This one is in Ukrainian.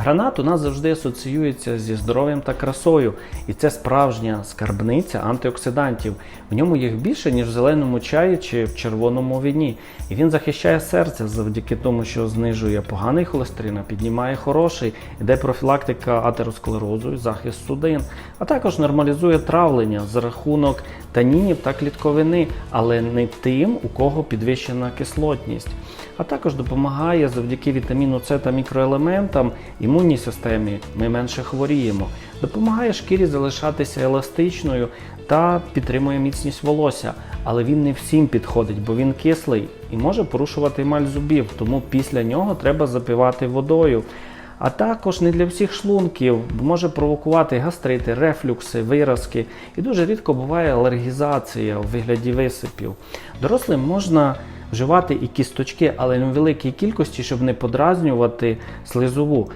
Гранат у нас завжди асоціюється зі здоров'ям та красою, і це справжня скарбниця антиоксидантів. В ньому їх більше, ніж в зеленому чаї чи в червоному віні. І він захищає серце завдяки тому, що знижує поганий холестерин, а піднімає хороший, іде профілактика атеросклерозу і захист судин, а також нормалізує травлення за рахунок танінів та клітковини, але не тим, у кого підвищена кислотність. А також допомагає завдяки вітаміну С та мікроелементам імунній системі. Ми менше хворіємо. Допомагає шкірі залишатися еластичною та підтримує міцність волосся. Але він не всім підходить, бо він кислий і може порушувати емаль зубів, тому після нього треба запивати водою. А також не для всіх шлунків, може провокувати гастрити, рефлюкси, виразки. І дуже рідко буває алергізація у вигляді висипів. Дорослим можна вживати і кісточки, але не в великій кількості, щоб не подразнювати слизову.